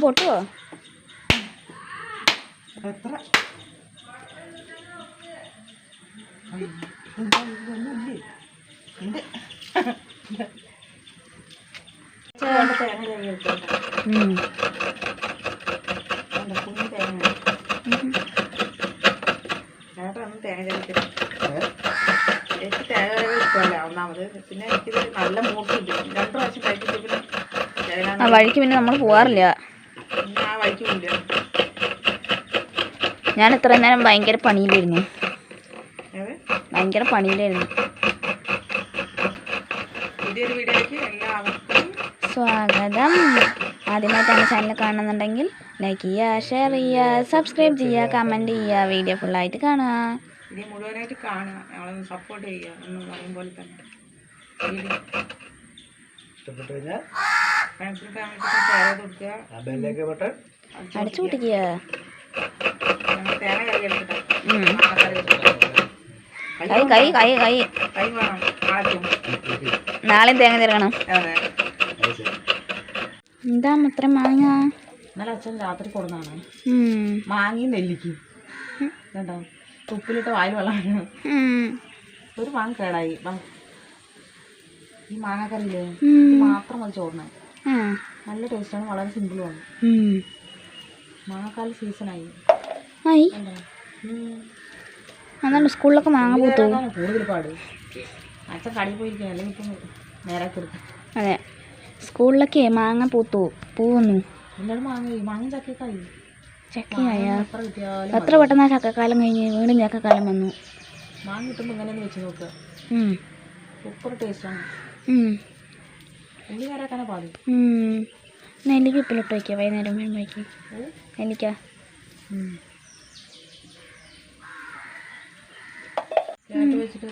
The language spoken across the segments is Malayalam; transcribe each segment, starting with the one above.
പൊട്ടുവോ എത്ര. ചേട്ടൻ തേങ്ങ ചെറിയ എടുത്തോട്ടെ. ഉം. ഉണ്ട്, കുഞ്ഞ് തേങ്ങ. ചേട്ടൻ ഒന്നും തേങ്ങ ചെറിയ എനിക്ക് തേങ്ങ കറികൾ ഇഷ്ടമല്ല ഒന്നാമത് പിന്നെ എനിക്കിത് നല്ല മൂക്കില്ല രണ്ട് പ്രാവശ്യം കഴിച്ചിട്ട് പിന്നെ ആ വഴിക്ക് പിന്നെ നമ്മൾ വഴിക്ക് ഞാൻ ഇത്ര നേരം ഭയങ്കര പണിയിലായിരുന്നു. ഭയങ്കര പണിയിലായിരുന്നു. സ്വാഗതം ആദ്യമായിട്ട് എന്റെ സ്വാഗതം. ആദ്യമായിട്ടാണ് ചാനൽ കാണുന്നുണ്ടെങ്കിൽ ലൈക്ക് ചെയ്യുക ഷെയർ ചെയ്യുക സബ്സ്ക്രൈബ് ചെയ്യുക കമന്റ് ചെയ്യുക. വീഡിയോ ഫുള്ളായിട്ട് കാണുക. മുഴുവനായിട്ട് കാണുക. സപ്പോർട്ട് ചെയ്യുക എന്ന് പറയും പോലെ തന്നെ. ഇഷ്ടപ്പെട്ടു കഴിഞ്ഞാൽ ബെല്ലേക്ക് ബട്ടൺ അടിച്ചു പൊട്ടിക്കുക. കൈ കൈ കൈ കൈ നാളെയും തേങ്ങ തീർക്കണം അതെ. എന്താ അത്ര മാങ്ങ? ഇന്നലെ അച്ഛൻ രാത്രി കൊടുന്നാണ്. മാങ്ങയും നെല്ലിക്കും കേട്ടോ ഉപ്പിലിട്ട് വായിൽ വെള്ളം ഒരു മാങ്ങ കേടായി. ഈ മാങ്ങക്കറിയില്ലേ? മാത്രം മതി ചോറിന്. നല്ല ടേസ്റ്റാണ് വളരെ സിമ്പിളുമാണ് മാങ്ങാക്കാല സീസണായി ആയി. അതാണ് സ്കൂളിലൊക്കെ മാങ്ങ പൂത്തു. കൂടുതൽ പാട്? അച്ഛൻ കടയിൽ പോയിരിക്കും അല്ലെങ്കിൽ ഇപ്പം നേരാക്കി കൊടുക്കും അതെ. സ്കൂളിലൊക്കെ മാങ്ങ പൂത്തു പൂവുന്നു. എന്താണ് മാങ്ങ? മാങ്ങ ചക്കക്കായി. ചക്കയായ? എത്ര പെട്ടെന്നാ എത്ര പെട്ടെന്ന് ചക്കക്കാലം കഴിഞ്ഞ് വീണ്ടും ചക്കക്കാലം വന്നു. മാങ്ങ കിട്ടുമ്പോൾ ഇങ്ങനെ വെച്ച് നോക്കുക സൂപ്പർ ടേസ്റ്റാണ് നെല്ലിക്ക ഇപ്പിലിട്ട് വയ്ക്കുക വൈകുന്നേരം വരുമ്പോഴേക്ക് നെല്ലിക്ക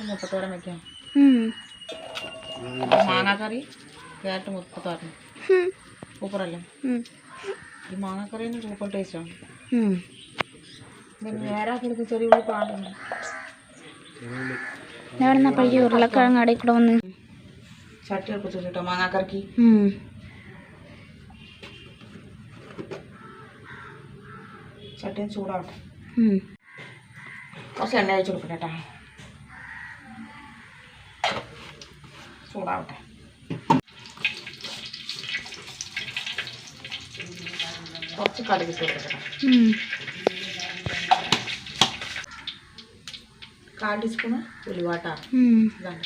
മുട്ടത്തോരൻ വെക്കാം ഉം. മാങ്ങാക്കറി ക്യാരറ്റ് മുട്ടത്തോരൻ. സൂപ്പറല്ലേ. ഈ മാങ്ങാക്കറിന് സൂപ്പർ ടേസ്റ്റാണ് ഉം. പിന്നെ നേരാക്കി എടുക്കുന്ന ചെറിയ ഉള്ളി പാടുണ്ട് ഞാൻ അപ്പോഴേക്ക് ഉരുളക്കിഴങ്ങ് അടയിൽ കൂടെ വന്ന് ചട്ടി എടുപ്പിച്ചു കേട്ടോ മാങ്ങാക്കറിക്ക് ഉം. ചട്ടി ഒന്ന് ചൂടാവട്ടെ ഉം. കുറച്ച് എണ്ണ ഒഴിച്ച് കൊടുക്കട്ടെ കേട്ടോ ചൂടാവട്ടെ കുറച്ച് കടുക് കൊടുക്കട്ടെ ഉം. കാൽ ടീസ്പൂണ് ഉലുവാട്ട ഉം. ഇതാണ്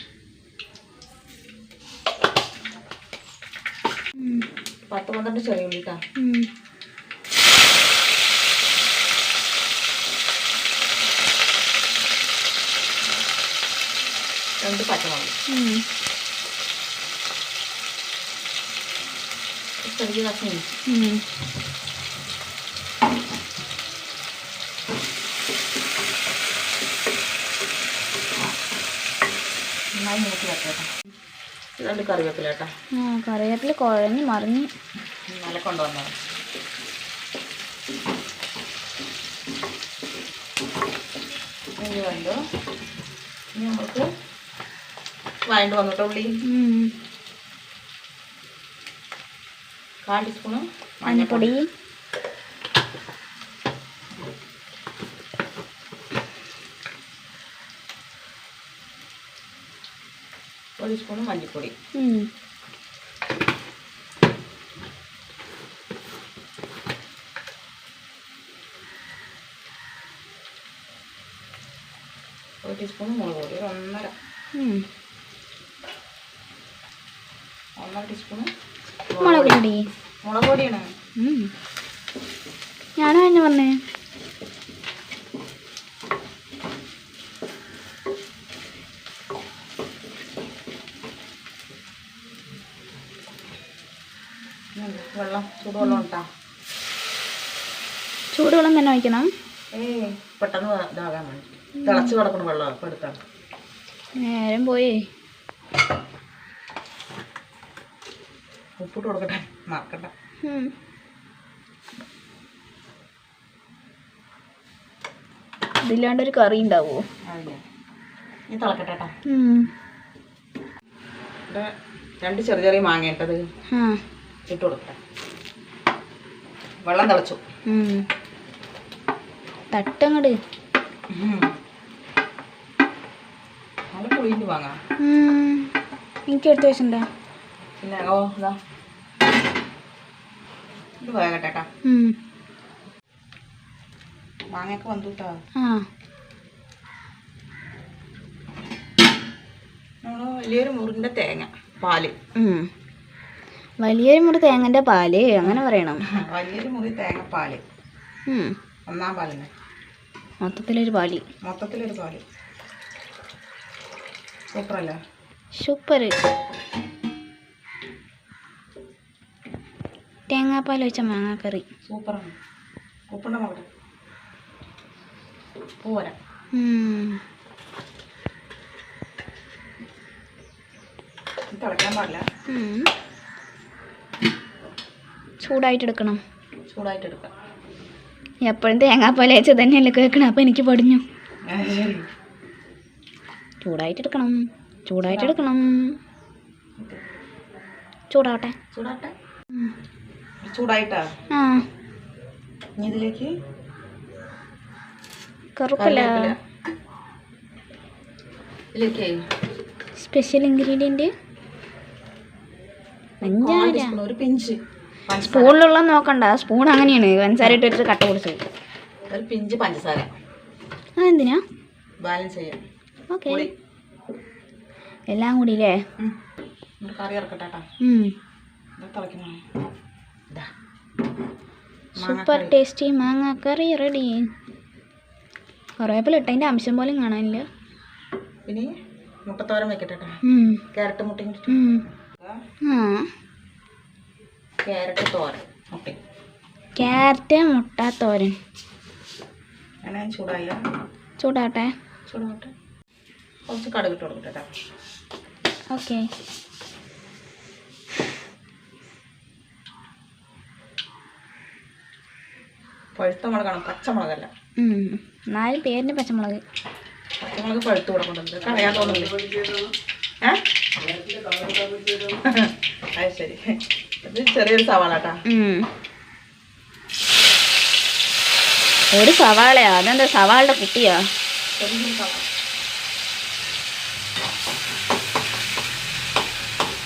പത്ത് പന്ത്രണ്ട് ചെറിയ ഉള്ളിട്ടാ രണ്ട് പച്ചമുളക്. ചെറിയ കഷ്ണം. നന്നായി നോക്കി വെച്ചേട്ടാ രണ്ട് കറിവേപ്പില കേട്ടോ. കറിവേപ്പില കുഴഞ്ഞ് മറിഞ്ഞ്. നല്ല കൊണ്ടുവന്നത്. ഇനി വേണ്ടു? ഇനി നമുക്ക് വഴണ്ട് വന്നിട്ടോ ഉള്ളി. കാൽ ടീസ്പൂണ് മഞ്ഞപ്പൊടി. ഒരു സ്പൂണ് മല്ലിപ്പൊടി. ഒരു ടീസ്പൂൺ മുളക് പൊടി ഒരു ഒന്നര ടീസ്പൂണ് മുളക് പൊടി മുളക് പൊടിയാണ് ഉം. ഞാനും തന്നെ പറഞ്ഞേ ഇനി വെള്ളം ചൂടുവെള്ളം ഉണ്ടാ ചൂടുവെള്ളം തന്നെ ഒഴിക്കണം. ഏയ് പെട്ടെന്ന് ഇതാകാൻ വേണ്ടി. തിളച്ച് കിടക്കുന്ന വെള്ളം അപ്പം എടുത്താണ് നേരം പോയി. ഉപ്പിട്ട് കൊടുക്കട്ടെ? മറക്കണ്ട. ഇതില്ലാണ്ട് ഒരു കറി ഉണ്ടാവുമോ അതില്ല ഇനി തിളക്കട്ടെ കേട്ടോ രണ്ട് ചെറിയ ചെറിയ മാങ്ങ ഇട്ടത് ഇട്ട് കൊടുക്കട്ടെ വെള്ളം തിളച്ചു. തട്ടങ്ങട്. നല്ല പുളിയിട്ട് വാങ്ങാം. എനിക്ക് എടുത്ത് വെച്ചിട്ടുണ്ടോ? പിന്നെ ഓ ഇതാ. വേഗട്ടെ. മാങ്ങയൊക്കെ വന്നു കേട്ടോ നമ്മൾ വലിയൊരു മുറിന്റെ തേങ്ങ പാൽ. വലിയൊരു മുറി തേങ്ങന്റെ പാൽ അങ്ങനെ പറയണം. വലിയൊരു മുറി തേങ്ങ പാൽ ഉം. ഒന്നാം പാലിന്. മൊത്തത്തിലൊരു പാൽ. മൊത്തത്തിലൊരു പാൽ. സൂപ്പറല്ലേ? സൂപ്പർ തേങ്ങാപ്പാൽ വെച്ച മാങ്ങാക്കറി. സൂപ്പറാണ്. ഉപ്പുണ്ട മകളെ ഉപ്പ് പോരാ തിളയ്ക്കാൻ പാടില്ല. ചൂടായിട്ട് എടുക്കണം ചൂടായിട്ട് എടുക്കാം എപ്പോഴും തേങ്ങാപ്പാൽ വെച്ച് തന്നെയല്ലേ കേൾക്കണം അപ്പം എനിക്ക് പൊടിഞ്ഞു. ചൂടായിട്ട് എടുക്കണം ചൂടായിട്ട് എടുക്കണം ചൂടാവട്ടെ. ചൂടാട്ടെ ചൂടായിട്ടാ? ആ. ഇതിലേക്ക് കറുപ്പല്ല സ്പെഷ്യൽ ഇൻഗ്രീഡിയന്റ് ഒരു പിഞ്ച്. സ്പൂണിലുള്ള നോക്കണ്ട. സ്പൂൺ അങ്ങനെയാണ്. പഞ്ചസാര ഇട്ട് വെച്ചിട്ട് കട്ട പിടിച്ച്. ഒരു പിഞ്ച് പഞ്ചസാര. അതെന്തിനാ ബാലൻസ് ചെയ്യാം ഓക്കെ. എല്ലാം കൂടി അല്ലേ കറി ഇറക്കട്ടെ സൂപ്പർ ടേസ്റ്റി മാങ്ങ കറി റെഡി. കറിവേപ്പില ഇട്ടതിന്റെ അംശം പോലും കാണാനില്ല. പിന്നെ മുട്ടത്തോരൻ വെക്കട്ടെ കേട്ടോ. ക്യാരറ്റ് മുട്ടയും. ആ. ക്യാരറ്റ് തോരൻ. മുട്ടയും ക്യാരറ്റ് മുട്ട തോരൻ. അങ്ങനെ ചൂടായോ? ചൂടാട്ടെ ചൂടാവട്ടെ. കുറച്ച് കടുക് ഇട്ട് കൊടുക്കട്ടെ കേട്ടോ. ഓക്കെ. പഴുത്ത മുളകാണ് പച്ചമുളകല്ല. നാല് പേരിന് പച്ചമുളക്. പച്ചമുളക് പഴുത്ത് കൊടുക്കുന്നുണ്ട് കളയാൻ ഏ? അത് ശരി. ചെറിയൊരു സവാള കേട്ടാ ഒരു സവാളയാ. അതെന്താ സവാളുടെ കുട്ടിയാ?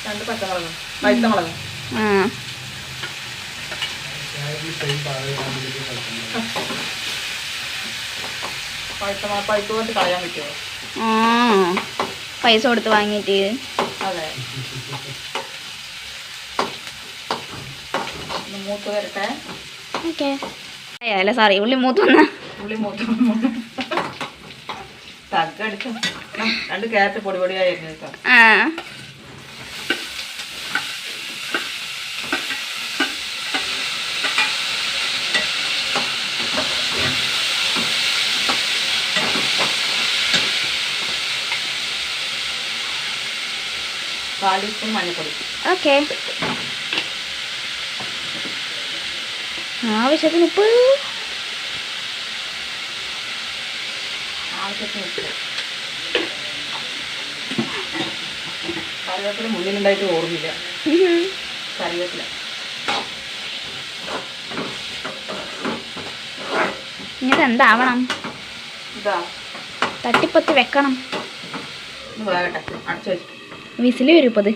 രണ്ട് പച്ചമുളക്. പഴുത്ത ആ. പഴുത്ത മുളക് പഴുത്ത് കൊണ്ട് കളയാൻ പറ്റുമോ ആ. പൈസ കൊടുത്ത് വാങ്ങിയിട്ട്. അതെ. ഒന്ന് മൂത്ത് വരട്ടെ. ഓക്കെ. അല്ല സാറി ഉള്ളി മൂത്ത് വന്ന. ഉള്ളി മൂത്ത് തగ్గടിച്ചു രണ്ട് ക്യാരറ്റ് പൊടി പൊടിയായിരുന്നു കേട്ടോ ആ. കാൽ ടീസ്പൂൺ മഞ്ഞൾപ്പൊടി ഓക്കെ. ആവശ്യത്തിന് ഉപ്പ്. ആവശ്യത്തിന് ഉപ്പ്. കറിവേപ്പില. കറിവേപ്പില. എന്താവണം? ഇതാ. തട്ടിപ്പൊത്തി വെക്കണം. വിസിൽ വരും ഇപ്പത്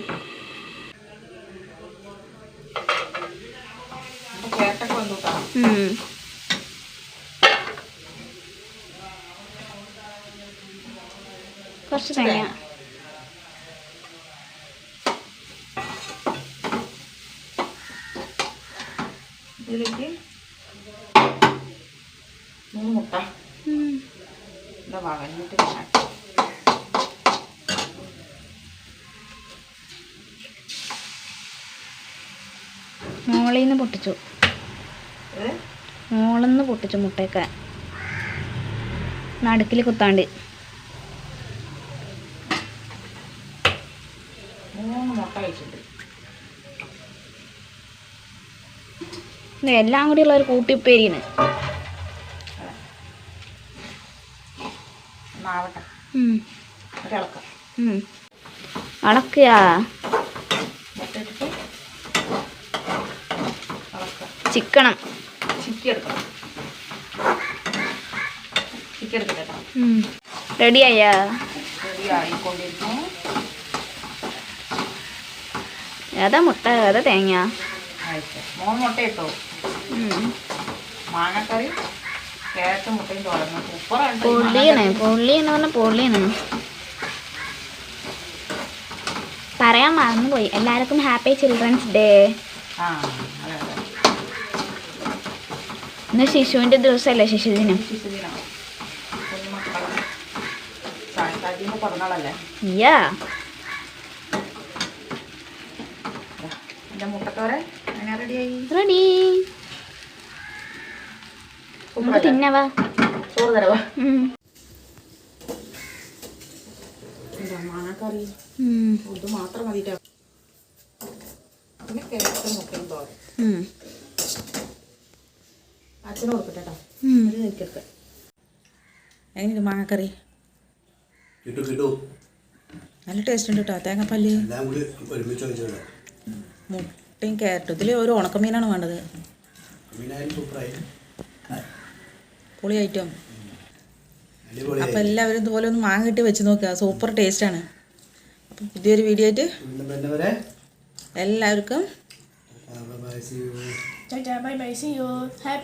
അപ്പോൾ കേട്ടൊക്കെ വന്നു കേട്ടോ ഉം. കുറച്ച് തേങ്ങ. ഇതിലേക്ക് മൂന്ന് മുട്ട മോളിൽ നിന്ന് പൊട്ടിച്ചു. മോളിൽ പൊട്ടിച്ച് മുട്ടയൊക്കെ. നടുക്കിൽ കുത്താണ്ട്. എല്ലാം കൂടി ഉള്ള ഒരു കൂട്ടിപ്പേരിയാണ്. അളക്കുക മുട്ട ഇട്ടിട്ട് ചിക്കണം. ചിക്കി എടുക്കണം ചിക്കി എടുക്കട്ടെ കേട്ടോ റെഡി ആയാ റെഡി ആയിക്കൊണ്ടിരിക്കുന്നു ഏതാ മുട്ട? ഏതാ തേങ്ങ? മുട്ട ഇട്ടോ. മാങ്ങക്കറി മുട്ടയും തുറന്നു സൂപ്പറാണ് പൊള്ളിയാണ് പൊള്ളിയെന്ന് പറഞ്ഞ പൊള്ളിയാണ് പറയാൻ മറന്നുപോയി. എല്ലാവർക്കും ഹാപ്പി ചിൽഡ്രൻസ് ഡേ. ആ. ഇന്ന് ശിശുവിന്റെ ദിവസമല്ലേ ശിശുദിനം? യാ. റെഡി. നമുക്ക് തിന്നവാ ചോറ് തരവാ മാങ്ങക്കറി. ഇത് മാത്രം മതിട്ടോ. പിന്നെ ക്യാരറ്റ് മുട്ടയും തോരൻ. അച്ഛന് കൊടുക്കട്ടെ കേട്ടോ. ഇത് കഴിക്കട്ടെ എങ്ങനെയുണ്ട് മാങ്ങക്കറി? കിട്ടു കിട്ടു. നല്ല ടേസ്റ്റ് ഉണ്ട് കേട്ടോ തേങ്ങാപ്പല്ല്. മുട്ടയും ക്യാരറ്റും. ഇതിൽ ഒരു ഉണക്കമീനാണ് വേണ്ടത്. പുളി ഐറ്റം അപ്പം അപ്പോൾ എല്ലാവരും ഇതുപോലെ ഒന്ന് മാങ്ങ കിട്ടി വെച്ച് നോക്കുക സൂപ്പർ ടേസ്റ്റാണ് അപ്പം പുതിയൊരു വീഡിയോ ആയിട്ട് എല്ലാവർക്കും bye see you Bye bye, see you. Happy